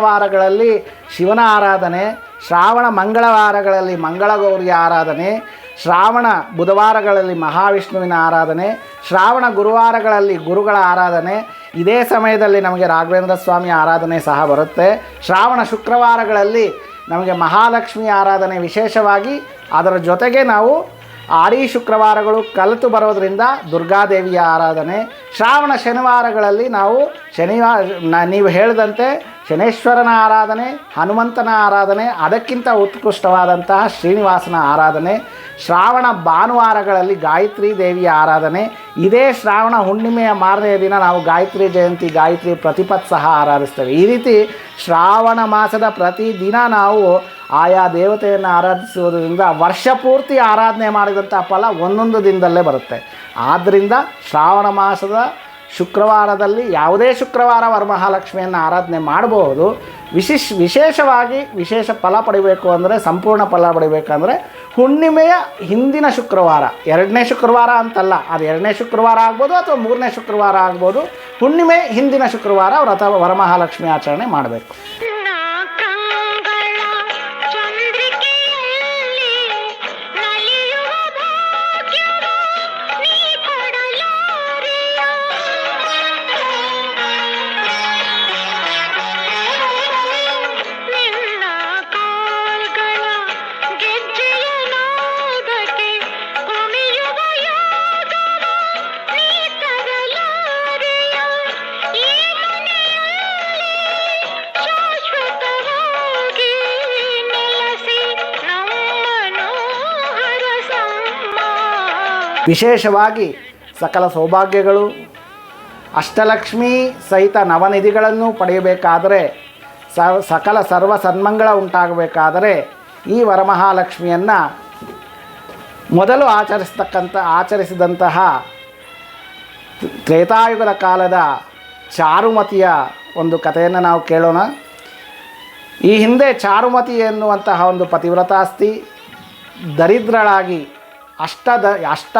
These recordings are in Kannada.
ವಾರಗಳಲ್ಲಿ ಶಿವನ ಆರಾಧನೆ, ಶ್ರಾವಣ ಮಂಗಳವಾರಗಳಲ್ಲಿ ಮಂಗಳಗೌರಿಯ ಆರಾಧನೆ, ಶ್ರಾವಣ ಬುಧವಾರಗಳಲ್ಲಿ ಮಹಾವಿಷ್ಣುವಿನ ಆರಾಧನೆ, ಶ್ರಾವಣ ಗುರುವಾರಗಳಲ್ಲಿ ಗುರುಗಳ ಆರಾಧನೆ. ಇದೇ ಸಮಯದಲ್ಲಿ ನಮಗೆ ರಾಘವೇಂದ್ರ ಸ್ವಾಮಿ ಆರಾಧನೆ ಸಹ ಬರುತ್ತೆ. ಶ್ರಾವಣ ಶುಕ್ರವಾರಗಳಲ್ಲಿ ನಮಗೆ ಮಹಾಲಕ್ಷ್ಮಿ ಆರಾಧನೆ ವಿಶೇಷವಾಗಿ. ಅದರ ಜೊತೆಗೆ ನಾವು ಆಡಿ ಶುಕ್ರವಾರಗಳು ಕಲಿತು ಬರೋದರಿಂದ ದುರ್ಗಾದೇವಿಯ ಆರಾಧನೆ. ಶ್ರಾವಣ ಶನಿವಾರಗಳಲ್ಲಿ ನಾವು ಶನಿವಾರ ನೀವು ಹೇಳಿದಂತೆ ಶನೇಶ್ವರನ ಆರಾಧನೆ, ಹನುಮಂತನ ಆರಾಧನೆ, ಅದಕ್ಕಿಂತ ಉತ್ಕೃಷ್ಟವಾದಂತಹ ಶ್ರೀನಿವಾಸನ ಆರಾಧನೆ, ಶ್ರಾವಣ ಭಾನುವಾರಗಳಲ್ಲಿ ಗಾಯತ್ರಿ ದೇವಿಯ ಆರಾಧನೆ. ಇದೇ ಶ್ರಾವಣ ಹುಣ್ಣಿಮೆಯ ಮಾರನೆಯ ದಿನ ನಾವು ಗಾಯತ್ರಿ ಜಯಂತಿ, ಗಾಯತ್ರಿ ಪ್ರತಿಪತ್ ಸಹ ಆರಾಧಿಸ್ತೇವೆ. ಈ ರೀತಿ ಶ್ರಾವಣ ಮಾಸದ ಪ್ರತಿದಿನ ನಾವು ಆಯಾ ದೇವತೆಯನ್ನು ಆರಾಧಿಸುವುದರಿಂದ ವರ್ಷ ಪೂರ್ತಿ ಆರಾಧನೆ ಮಾಡಿದಂಥ ಫಲ ಒಂದೊಂದು ದಿನದಲ್ಲೇ ಬರುತ್ತೆ. ಆದ್ದರಿಂದ ಶ್ರಾವಣ ಮಾಸದ ಶುಕ್ರವಾರದಲ್ಲಿ ಯಾವುದೇ ಶುಕ್ರವಾರ ವರಮಹಾಲಕ್ಷ್ಮಿಯನ್ನು ಆರಾಧನೆ ಮಾಡಬಹುದು. ವಿಶೇಷ, ವಿಶೇಷವಾಗಿ ವಿಶೇಷ ಫಲ ಪಡಿಬೇಕು ಅಂದರೆ, ಸಂಪೂರ್ಣ ಫಲ ಪಡಿಬೇಕಂದ್ರೆ ಹುಣ್ಣಿಮೆಯ ಹಿಂದಿನ ಶುಕ್ರವಾರ, ಎರಡನೇ ಶುಕ್ರವಾರ ಅಂತಲ್ಲ, ಅದು ಎರಡನೇ ಶುಕ್ರವಾರ ಆಗ್ಬೋದು ಅಥವಾ ಮೂರನೇ ಶುಕ್ರವಾರ ಆಗ್ಬೋದು, ಹುಣ್ಣಿಮೆ ಹಿಂದಿನ ಶುಕ್ರವಾರ ವ್ರತ ವರಮಹಾಲಕ್ಷ್ಮಿ ಆಚರಣೆ ಮಾಡಬೇಕು. ವಿಶೇಷವಾಗಿ ಸಕಲ ಸೌಭಾಗ್ಯಗಳು, ಅಷ್ಟಲಕ್ಷ್ಮಿ ಸಹಿತ ನವನಿಧಿಗಳನ್ನು ಪಡೆಯಬೇಕಾದರೆ ಸಕಲ ಸರ್ವ ಸನ್ಮಂಗಳ ಉಂಟಾಗಬೇಕಾದರೆ ಈ ವರಮಹಾಲಕ್ಷ್ಮಿಯನ್ನು ಮೊದಲು ಆಚರಿಸ್ತಕ್ಕಂಥ, ಆಚರಿಸಿದಂತಹ ತ್ರೇತಾಯುಗದ ಕಾಲದ ಚಾರುಮತಿಯ ಒಂದು ಕಥೆಯನ್ನು ನಾವು ಕೇಳೋಣ. ಈ ಹಿಂದೆ ಚಾರುಮತಿ ಎನ್ನುವಂತಹ ಒಂದು ಪತಿವ್ರತಾಸ್ತಿ, ದರಿದ್ರಳಾಗಿ ಅಷ್ಟ ದ, ಅಷ್ಟ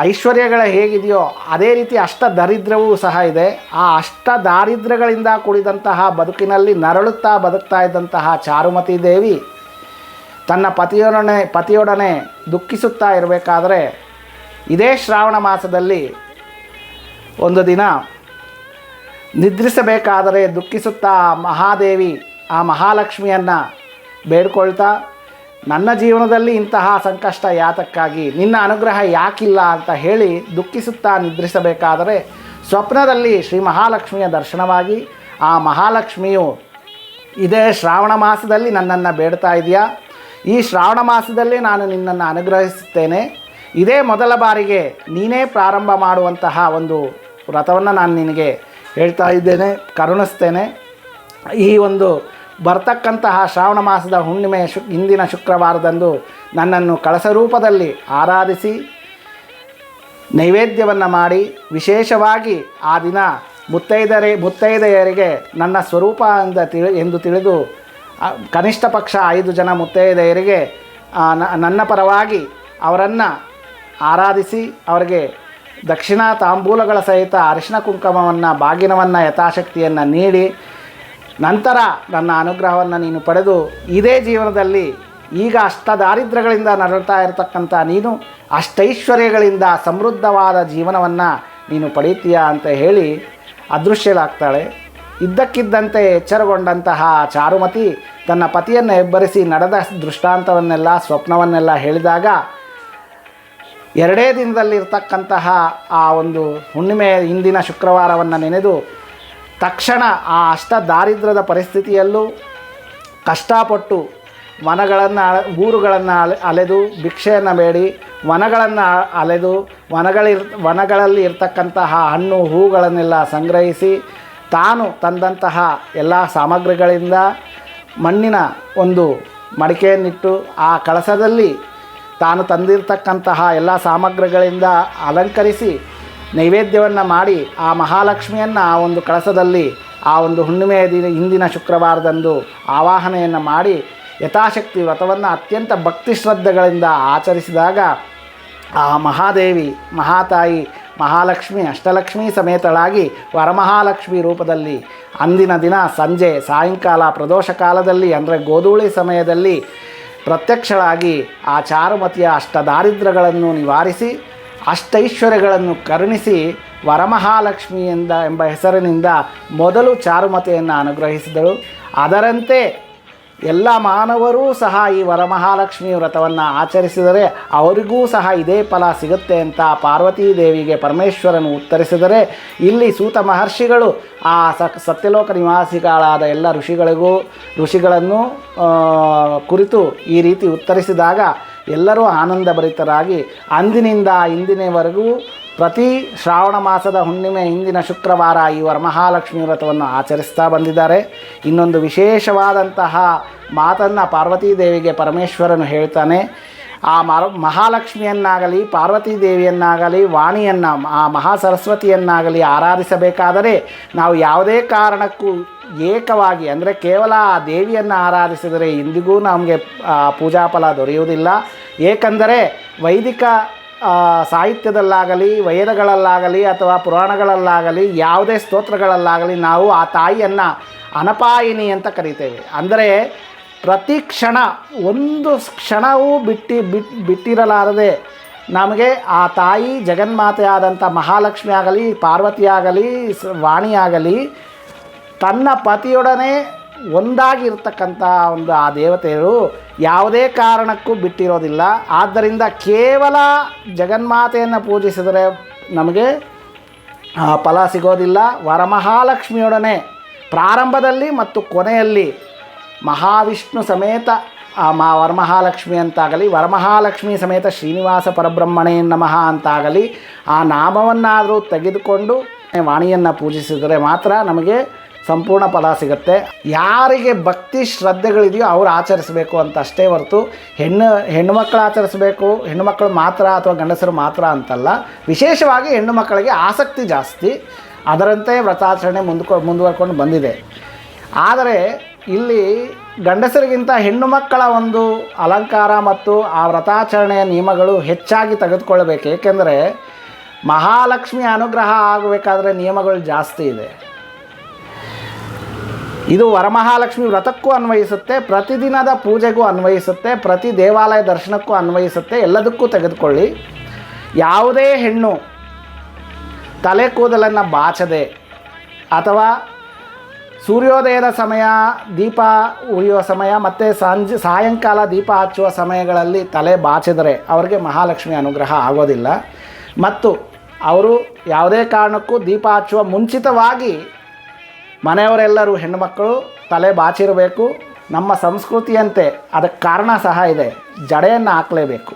ಐಶ್ವರ್ಯಗಳ ಹೇಗಿದೆಯೋ ಅದೇ ರೀತಿ ಅಷ್ಟ ದರಿದ್ರವೂ ಸಹ ಇದೆ. ಆ ಅಷ್ಟ ದಾರಿದ್ರ್ಯಗಳಿಂದ ಕೂಡಿದಂತಹ ಬದುಕಿನಲ್ಲಿ ನರಳುತ್ತಾ ಬದುಕ್ತಾ ಇದ್ದಂತಹ ಚಾರುಮತಿ ದೇವಿ ತನ್ನ ಪತಿಯೊಡನೆ ಪತಿಯೊಡನೆ ದುಃಖಿಸುತ್ತಾ ಇರಬೇಕಾದ್ರೆ ಇದೇ ಶ್ರಾವಣ ಮಾಸದಲ್ಲಿ ಒಂದು ದಿನ ನಿದ್ರಿಸಬೇಕಾದರೆ ದುಃಖಿಸುತ್ತಾ ಮಹಾದೇವಿ ಆ ಮಹಾಲಕ್ಷ್ಮಿಯನ್ನು ಬೇಡ್ಕೊಳ್ತಾ ನನ್ನ ಜೀವನದಲ್ಲಿ ಇಂತಹ ಸಂಕಷ್ಟ ಯಾತಕ್ಕಾಗಿ ನಿನ್ನ ಅನುಗ್ರಹ ಯಾಕಿಲ್ಲ ಅಂತ ಹೇಳಿ ದುಃಖಿಸುತ್ತಾ ನಿದ್ರಿಸಬೇಕಾದರೆ ಸ್ವಪ್ನದಲ್ಲಿ ಶ್ರೀ ಮಹಾಲಕ್ಷ್ಮಿಯ ದರ್ಶನವಾಗಿ ಆ ಮಹಾಲಕ್ಷ್ಮಿಯು ಇದೇ ಶ್ರಾವಣ ಮಾಸದಲ್ಲಿ ನನ್ನನ್ನು ಬೇಡ್ತಾ ಇದೆಯಾ? ಈ ಶ್ರಾವಣ ಮಾಸದಲ್ಲಿ ನಾನು ನಿನ್ನನ್ನು ಅನುಗ್ರಹಿಸುತ್ತೇನೆ. ಇದೇ ಮೊದಲ ಬಾರಿಗೆ ನೀನೇ ಪ್ರಾರಂಭ ಮಾಡುವಂತಹ ಒಂದು ವ್ರತವನ್ನು ನಾನು ನಿನಗೆ ಹೇಳ್ತಾ ಇದ್ದೇನೆ, ಕರುಣಿಸ್ತೇನೆ. ಈ ಒಂದು ಬರ್ತಕ್ಕಂತಹ ಶ್ರಾವಣ ಮಾಸದ ಹುಣ್ಣಿಮೆಯ ಶು, ಹಿಂದಿನ ಶುಕ್ರವಾರದಂದು ನನ್ನನ್ನು ಕಳಸ ರೂಪದಲ್ಲಿ ಆರಾಧಿಸಿ ನೈವೇದ್ಯವನ್ನು ಮಾಡಿ ವಿಶೇಷವಾಗಿ ಆ ದಿನ ಮುತ್ತೈದರೆ, ಮುತ್ತೈದೆಯರಿಗೆ ನನ್ನ ಸ್ವರೂಪ ಅಂತ ತಿಳಿ ಎಂದು ತಿಳಿದು ಕನಿಷ್ಠ ಪಕ್ಷ ಐದು ಜನ ಮುತ್ತೈದೆಯರಿಗೆ ನನ್ನ ಪರವಾಗಿ ಅವರನ್ನು ಆರಾಧಿಸಿ ಅವರಿಗೆ ದಕ್ಷಿಣ ತಾಂಬೂಲಗಳ ಸಹಿತ ಅರಿಶಿನ ಕುಂಕುಮವನ್ನು, ಬಾಗಿನವನ್ನು ಯಥಾಶಕ್ತಿಯನ್ನು ನೀಡಿ ನಂತರ ನನ್ನ ಅನುಗ್ರಹವನ್ನು ನೀನು ಪಡೆದು ಇದೇ ಜೀವನದಲ್ಲಿ ಈಗ ಅಷ್ಟ ದಾರಿದ್ರ್ಯಗಳಿಂದ ನರಳ್ತಾ ಇರತಕ್ಕಂಥ ನೀನು, ಅಷ್ಟೈಶ್ವರ್ಯಗಳಿಂದ ಸಮೃದ್ಧವಾದ ಜೀವನವನ್ನು ನೀನು ಪಡೀತೀಯಾ ಅಂತ ಹೇಳಿ ಅದೃಶ್ಯಳಾಗ್ತಾಳೆ. ಇದ್ದಕ್ಕಿದ್ದಂತೆ ಎಚ್ಚರಗೊಂಡಂತಹ ಚಾರುಮತಿ ತನ್ನ ಪತಿಯನ್ನು ಹೆಬ್ಬರಿಸಿ ನಡೆದ ದೃಷ್ಟಾಂತವನ್ನೆಲ್ಲ, ಸ್ವಪ್ನವನ್ನೆಲ್ಲ ಹೇಳಿದಾಗ ಎರಡೇ ದಿನದಲ್ಲಿರ್ತಕ್ಕಂತಹ ಆ ಒಂದು ಹುಣ್ಣಿಮೆ ಹಿಂದಿನ ಶುಕ್ರವಾರವನ್ನು ನೆನೆದು ತಕ್ಷಣ ಆ ಅಷ್ಟ ದಾರಿದ್ರ್ಯದ ಪರಿಸ್ಥಿತಿಯಲ್ಲೂ ಕಷ್ಟಪಟ್ಟು ವನಗಳನ್ನು ಅಳ, ಊರುಗಳನ್ನು ಅಲೆ ಅಲೆದು ಭಿಕ್ಷೆಯನ್ನು ಬೇಡಿ, ವನಗಳನ್ನು ಅಲೆದು ವನಗಳಿರ್, ವನಗಳಲ್ಲಿ ಇರ್ತಕ್ಕಂತಹ ಹಣ್ಣು, ಹೂಗಳನ್ನೆಲ್ಲ ಸಂಗ್ರಹಿಸಿ ತಾನು ತಂದಂತಹ ಎಲ್ಲ ಸಾಮಗ್ರಿಗಳಿಂದ ಮಣ್ಣಿನ ಒಂದು ಮಡಿಕೆಯನ್ನಿಟ್ಟು ಆ ಕಳಸದಲ್ಲಿ ತಾನು ತಂದಿರತಕ್ಕಂತಹ ಎಲ್ಲ ಸಾಮಗ್ರಿಗಳಿಂದ ಅಲಂಕರಿಸಿ ನೈವೇದ್ಯವನ್ನು ಮಾಡಿ ಆ ಮಹಾಲಕ್ಷ್ಮಿಯನ್ನು ಆ ಒಂದು ಕಳಸದಲ್ಲಿ, ಆ ಒಂದು ಹುಣ್ಣಿಮೆಯ ದಿನ, ಹಿಂದಿನ ಶುಕ್ರವಾರದಂದು ಆವಾಹನೆಯನ್ನು ಮಾಡಿ ಯಥಾಶಕ್ತಿ ವ್ರತವನ್ನು ಅತ್ಯಂತ ಭಕ್ತಿ ಶ್ರದ್ಧೆಗಳಿಂದ ಆಚರಿಸಿದಾಗ ಆ ಮಹಾದೇವಿ, ಮಹಾತಾಯಿ, ಮಹಾಲಕ್ಷ್ಮಿ, ಅಷ್ಟಲಕ್ಷ್ಮಿ ಸಮೇತಳಾಗಿ ವರಮಹಾಲಕ್ಷ್ಮಿ ರೂಪದಲ್ಲಿ ಅಂದಿನ ದಿನ ಸಂಜೆ ಸಾಯಂಕಾಲ ಪ್ರದೋಷ ಕಾಲದಲ್ಲಿ ಅಂದರೆ ಗೋಧೂಳಿ ಸಮಯದಲ್ಲಿ ಪ್ರತ್ಯಕ್ಷಳಾಗಿ ಆ ಚಾರುಮತಿಯ ಅಷ್ಟ ದಾರಿದ್ರ್ಯಗಳನ್ನು ನಿವಾರಿಸಿ ಅಷ್ಟೈಶ್ವರ್ಯಗಳನ್ನು ಕರುಣಿಸಿ ವರಮಹಾಲಕ್ಷ್ಮಿಯಿಂದ ಎಂಬ ಹೆಸರಿನಿಂದ ಮೊದಲು ಚಾರುಮತೆಯನ್ನು ಅನುಗ್ರಹಿಸಿದಳು. ಅದರಂತೆ ಎಲ್ಲ ಮಾನವರೂ ಸಹ ಈ ವರಮಹಾಲಕ್ಷ್ಮಿ ವ್ರತವನ್ನು ಆಚರಿಸಿದರೆ ಅವರಿಗೂ ಸಹ ಇದೇ ಫಲ ಸಿಗುತ್ತೆ ಅಂತ ಪಾರ್ವತೀ ದೇವಿಗೆ ಪರಮೇಶ್ವರನು ಉತ್ತರಿಸಿದರೆ ಇಲ್ಲಿ ಸೂತ ಮಹರ್ಷಿಗಳು ಆ ಸತ್ಯಲೋಕ ನಿವಾಸಿಗಳಾದ ಎಲ್ಲ ಋಷಿಗಳಿಗೂ ಋಷಿಗಳನ್ನು ಕುರಿತು ಈ ರೀತಿ ಉತ್ತರಿಸಿದಾಗ ಎಲ್ಲರೂ ಆನಂದಭರಿತರಾಗಿ ಅಂದಿನಿಂದ ಇಂದಿನವರೆಗೂ ಪ್ರತಿ ಶ್ರಾವಣ ಮಾಸದ ಹುಣ್ಣಿಮೆ ಹಿಂದಿನ ಶುಕ್ರವಾರ ಈ ವರಮಹಾಲಕ್ಷ್ಮಿ ವ್ರತವನ್ನು ಆಚರಿಸ್ತಾ ಬಂದಿದ್ದಾರೆ. ಇನ್ನೊಂದು ವಿಶೇಷವಾದಂತಹ ಮಾತನ್ನು ಪಾರ್ವತೀದೇವಿಗೆ ಪರಮೇಶ್ವರನು ಹೇಳ್ತಾನೆ ಆ ಮರ ಮಹಾಲಕ್ಷ್ಮಿಯನ್ನಾಗಲಿ, ಪಾರ್ವತೀ ದೇವಿಯನ್ನಾಗಲಿ, ವಾಣಿಯನ್ನು, ಆ ಮಹಾ ಸರಸ್ವತಿಯನ್ನಾಗಲಿ ಆರಾಧಿಸಬೇಕಾದರೆ ನಾವು ಯಾವುದೇ ಕಾರಣಕ್ಕೂ ಏಕವಾಗಿ, ಅಂದರೆ ಕೇವಲ ಆ ದೇವಿಯನ್ನು ಆರಾಧಿಸಿದರೆ ಇಂದಿಗೂ ನಮಗೆ ಪೂಜಾ ಫಲ ದೊರೆಯುವುದಿಲ್ಲ. ಏಕೆಂದರೆ ವೈದಿಕ ಸಾಹಿತ್ಯದಲ್ಲಾಗಲಿ, ವೇದಗಳಲ್ಲಾಗಲಿ ಅಥವಾ ಪುರಾಣಗಳಲ್ಲಾಗಲಿ, ಯಾವುದೇ ಸ್ತೋತ್ರಗಳಲ್ಲಾಗಲಿ ನಾವು ಆ ತಾಯಿಯನ್ನು ಅನಪಾಯಿನಿ ಅಂತ ಕರಿತೇವೆ. ಅಂದರೆ ಪ್ರತಿ ಕ್ಷಣ, ಒಂದು ಕ್ಷಣವೂ ಬಿಟ್ಟು ಬಿಟ್, ಬಿಟ್ಟಿರಲಾರದೆ ನಮಗೆ ಆ ತಾಯಿ ಜಗನ್ಮಾತೆಯಾದಂಥ ಮಹಾಲಕ್ಷ್ಮಿ ಆಗಲಿ ಪಾರ್ವತಿಯಾಗಲಿ ಆಗಲಿ ವಾಣಿಯಾಗಲಿ ತನ್ನ ಪತಿಯೊಡನೆ ಒಂದಾಗಿರ್ತಕ್ಕಂಥ ಒಂದು ಆ ದೇವತೆಯರು ಯಾವುದೇ ಕಾರಣಕ್ಕೂ ಬಿಟ್ಟಿರೋದಿಲ್ಲ. ಆದ್ದರಿಂದ ಕೇವಲ ಜಗನ್ಮಾತೆಯನ್ನು ಪೂಜಿಸಿದರೆ ನಮಗೆ ಫಲ ಸಿಗೋದಿಲ್ಲ. ವರಮಹಾಲಕ್ಷ್ಮಿಯೊಡನೆ ಪ್ರಾರಂಭದಲ್ಲಿ ಮತ್ತು ಕೊನೆಯಲ್ಲಿ ಮಹಾವಿಷ್ಣು ಸಮೇತ ಮಾ ವರಮಹಾಲಕ್ಷ್ಮಿ ಅಂತಾಗಲಿ, ವರಮಹಾಲಕ್ಷ್ಮಿ ಸಮೇತ ಶ್ರೀನಿವಾಸ ಪರಬ್ರಹ್ಮಣೇ ನಮಃ ಅಂತಾಗಲಿ, ಆ ನಾಮವನ್ನಾದರೂ ತೆಗೆದುಕೊಂಡು ವಾಣಿಯನ್ನು ಪೂಜಿಸಿದರೆ ಮಾತ್ರ ನಮಗೆ ಸಂಪೂರ್ಣ ಫಲ ಸಿಗುತ್ತೆ. ಯಾರಿಗೆ ಭಕ್ತಿ ಶ್ರದ್ಧೆಗಳಿದೆಯೋ ಅವ್ರು ಆಚರಿಸಬೇಕು ಅಂತ ಅಷ್ಟೇ ಹೊರತು, ಹೆಣ್ಣು ಹೆಣ್ಣು ಮಕ್ಕಳು ಆಚರಿಸಬೇಕು, ಹೆಣ್ಣು ಮಕ್ಕಳು ಮಾತ್ರ ಅಥವಾ ಗಂಡಸರು ಮಾತ್ರ ಅಂತಲ್ಲ, ವಿಶೇಷವಾಗಿ ಹೆಣ್ಣು ಮಕ್ಕಳಿಗೆ ಆಸಕ್ತಿ ಜಾಸ್ತಿ, ಅದರಂತೆ ವ್ರತಾಚರಣೆ ಮುಂದ್ಕೊ, ಮುಂದುವರ್ಕೊಂಡು ಬಂದಿದೆ. ಆದರೆ ಇಲ್ಲಿ ಗಂಡಸರಿಗಿಂತ ಹೆಣ್ಣು ಮಕ್ಕಳ ಒಂದು ಅಲಂಕಾರ ಮತ್ತು ಆ ವ್ರತಾಚರಣೆಯ ನಿಯಮಗಳು ಹೆಚ್ಚಾಗಿ ತೆಗೆದುಕೊಳ್ಳಬೇಕು. ಏಕೆಂದರೆ ಮಹಾಲಕ್ಷ್ಮಿ ಅನುಗ್ರಹ ಆಗಬೇಕಾದ್ರೆ ನಿಯಮಗಳು ಜಾಸ್ತಿ ಇದೆ. ಇದು ವರಮಹಾಲಕ್ಷ್ಮಿ ವ್ರತಕ್ಕೂ ಅನ್ವಯಿಸುತ್ತೆ, ಪ್ರತಿದಿನದ ಪೂಜೆಗೂ ಅನ್ವಯಿಸುತ್ತೆ, ಪ್ರತಿ ದೇವಾಲಯ ದರ್ಶನಕ್ಕೂ ಅನ್ವಯಿಸುತ್ತೆ, ಎಲ್ಲದಕ್ಕೂ ತೆಗೆದುಕೊಳ್ಳಿ. ಯಾವುದೇ ಹೆಣ್ಣು ತಲೆ ಕೂದಲನ್ನು ಬಾಚದೆ ಅಥವಾ ಸೂರ್ಯೋದಯದ ಸಮಯ, ದೀಪ ಉರಿಯುವ ಸಮಯ ಮತ್ತು ಸಂಜೆ, ಸಾಯಂಕಾಲ ದೀಪ ಹಚ್ಚುವ ಸಮಯಗಳಲ್ಲಿ ತಲೆ ಬಾಚಿದರೆ ಅವರಿಗೆ ಮಹಾಲಕ್ಷ್ಮಿ ಅನುಗ್ರಹ ಆಗೋದಿಲ್ಲ. ಮತ್ತು ಅವರು ಯಾವುದೇ ಕಾರಣಕ್ಕೂ ದೀಪ ಹಚ್ಚುವ ಮುಂಚಿತವಾಗಿ ಮನೆಯವರೆಲ್ಲರೂ ಹೆಣ್ಣುಮಕ್ಕಳು ತಲೆ ಬಾಚಿರಬೇಕು. ನಮ್ಮ ಸಂಸ್ಕೃತಿಯಂತೆ ಅದಕ್ಕೆ ಕಾರಣ ಸಹ ಇದೆ. ಜಡೆಯನ್ನು ಹಾಕಲೇಬೇಕು.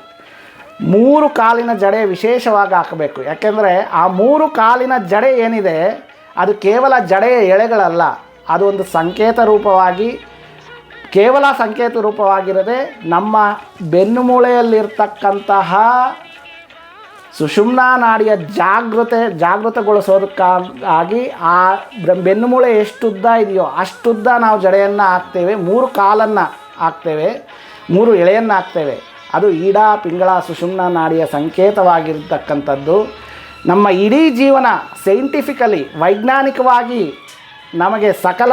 ಮೂರು ಕಾಲಿನ ಜಡೆ ವಿಶೇಷವಾಗಿ ಹಾಕಬೇಕು. ಯಾಕೆಂದರೆ ಆ ಮೂರು ಕಾಲಿನ ಜಡೆ ಏನಿದೆ, ಅದು ಕೇವಲ ಜಡೆಯ ಎಳೆಗಳಲ್ಲ. ಅದು ಒಂದು ಸಂಕೇತ ರೂಪವಾಗಿ, ಕೇವಲ ಸಂಕೇತ ರೂಪವಾಗಿರದೆ ನಮ್ಮ ಬೆನ್ನುಮೂಳೆಯಲ್ಲಿರ್ತಕ್ಕಂತಹ ಸುಷುಮ್ನಾ ನಾಡಿಯ ಜಾಗೃತೆ, ಜಾಗೃತಗೊಳಿಸೋದಕ್ಕಾಗಿ ಆ ಬೆನ್ನುಮೂಳೆ ಎಷ್ಟು ಉದ್ದ ಇದೆಯೋ ಅಷ್ಟುದ್ದ ನಾವು ಜಡೆಯನ್ನು ಹಾಕ್ತೇವೆ, ಮೂರು ಕಾಲನ್ನು ಹಾಕ್ತೇವೆ, ಮೂರು ಎಳೆಯನ್ನು ಹಾಕ್ತೇವೆ. ಅದು ಈಡ ಪಿಂಗಳ ಸುಷುಮ್ನ ನಾಡಿಯ ಸಂಕೇತವಾಗಿರ್ತಕ್ಕಂಥದ್ದು. ನಮ್ಮ ಇಡೀ ಜೀವನ ಸೈಂಟಿಫಿಕಲಿ ವೈಜ್ಞಾನಿಕವಾಗಿ ನಮಗೆ ಸಕಲ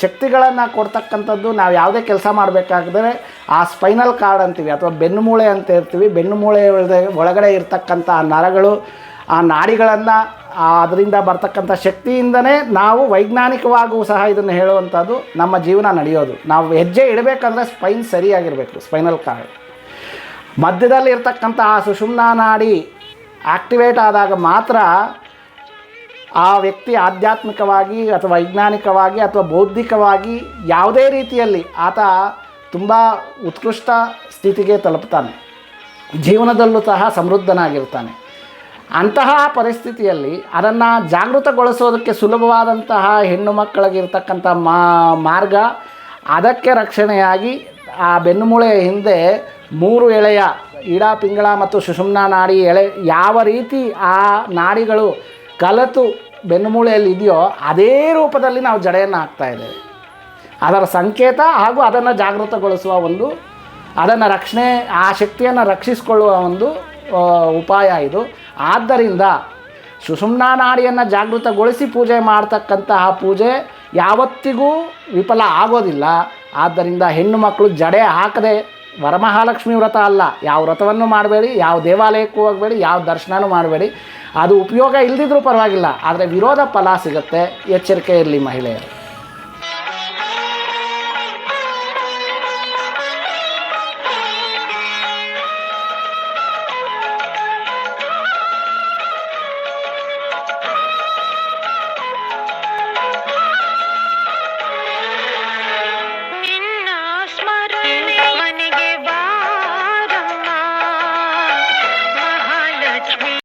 ಶಕ್ತಿಗಳನ್ನು ಕೊಡ್ತಕ್ಕಂಥದ್ದು ನಾವು ಯಾವುದೇ ಕೆಲಸ ಮಾಡಬೇಕಾದ್ರೆ ಆ ಸ್ಪೈನಲ್ ಕಾರ್ಡ್ ಅಂತೀವಿ ಅಥವಾ ಬೆನ್ನುಮೂಳೆ ಅಂತ ಇರ್ತೀವಿ. ಬೆನ್ನುಮೂಳೆ ಒಳಗೆ- ಒಳಗಡೆ ಇರ್ತಕ್ಕಂಥ ನರಗಳು, ಆ ನಾಡಿಗಳನ್ನು ಅದರಿಂದ ಬರ್ತಕ್ಕಂಥ ಶಕ್ತಿಯಿಂದನೇ ನಾವು ವೈಜ್ಞಾನಿಕವಾಗೂ ಸಹ ಇದನ್ನು ಹೇಳುವಂಥದ್ದು ನಮ್ಮ ಜೀವನ ನಡೆಯೋದು. ನಾವು ಹೆಜ್ಜೆ ಇಡಬೇಕಂದ್ರೆ ಸ್ಪೈನ್ ಸರಿಯಾಗಿರಬೇಕು, ಸ್ಪೈನಲ್ ಕಾರ್ಡ್ ಮಧ್ಯದಲ್ಲಿ ಇರ್ತಕ್ಕಂಥ ಆ ಸುಷುಮ್ನಾ ನಾಡಿ ಆಕ್ಟಿವೇಟ್ ಆದಾಗ ಮಾತ್ರ ಆ ವ್ಯಕ್ತಿ ಆಧ್ಯಾತ್ಮಿಕವಾಗಿ ಅಥವಾ ವೈಜ್ಞಾನಿಕವಾಗಿ ಅಥವಾ ಬೌದ್ಧಿಕವಾಗಿ ಯಾವುದೇ ರೀತಿಯಲ್ಲಿ ಆತ ತುಂಬ ಉತ್ಕೃಷ್ಟ ಸ್ಥಿತಿಗೆ ತಲುಪ್ತಾನೆ. ಜೀವನದಲ್ಲೂ ಸಹ ಸಮೃದ್ಧನಾಗಿರ್ತಾನೆ. ಅಂತಹ ಪರಿಸ್ಥಿತಿಯಲ್ಲಿ ಅದನ್ನು ಜಾಗೃತಗೊಳಿಸೋದಕ್ಕೆ ಸುಲಭವಾದಂತಹ ಹೆಣ್ಣು ಮಕ್ಕಳಿಗಿರ್ತಕ್ಕಂಥ ಮಾರ್ಗ ಅದಕ್ಕೆ ರಕ್ಷಣೆಯಾಗಿ ಆ ಬೆನ್ನುಮೂಳೆಯ ಹಿಂದೆ ಮೂರು ಎಳೆಯ ಈಡಾ ಪಿಂಗಳ ಮತ್ತು ಸುಷುಮ್ನ ನಾಡಿ ಎಳೆ ಯಾವ ರೀತಿ ಆ ನಾಡಿಗಳು ಕಲತು ಬೆನ್ನುಮೂಳೆಯಲ್ಲಿ ಇದೆಯೋ ಅದೇ ರೂಪದಲ್ಲಿ ನಾವು ಜಡೆಯನ್ನು ಹಾಕ್ತಾ ಇದ್ದೇವೆ. ಅದರ ಸಂಕೇತ ಹಾಗೂ ಅದನ್ನು ಜಾಗೃತಗೊಳಿಸುವ ಒಂದು, ಅದನ್ನು ರಕ್ಷಣೆ, ಆ ಶಕ್ತಿಯನ್ನು ರಕ್ಷಿಸಿಕೊಳ್ಳುವ ಒಂದು ಉಪಾಯ ಇದು. ಆದ್ದರಿಂದ ಸುಷುಮ್ನಾ ನಾಡಿಯನ್ನು ಜಾಗೃತಗೊಳಿಸಿ ಪೂಜೆ ಮಾಡ್ತಕ್ಕಂತಹ ಪೂಜೆ ಯಾವತ್ತಿಗೂ ವಿಫಲ ಆಗೋದಿಲ್ಲ. ಆದ್ದರಿಂದ ಹೆಣ್ಣು ಮಕ್ಕಳು ಜಡೆ ಹಾಕದೆ ವರಮಹಾಲಕ್ಷ್ಮಿ ವ್ರತ ಅಲ್ಲ. ಯಾವ ವ್ರತವನ್ನು ಮಾಡಬೇಡಿ, ಯಾವ ದೇವಾಲಯಕ್ಕೂ ಹೋಗಬೇಡಿ, ಯಾವ ದರ್ಶನವೂ ಮಾಡಬೇಡಿ. ಅದು ಉಪಯೋಗ ಇಲ್ಲದಿದ್ರೂ ಪರವಾಗಿಲ್ಲ. ಆದರೆ ವಿರೋಧ ಫಲ ಸಿಗುತ್ತೆ. ಎಚ್ಚರಿಕೆ ಇರಲಿ ಮಹಿಳೆಯರು.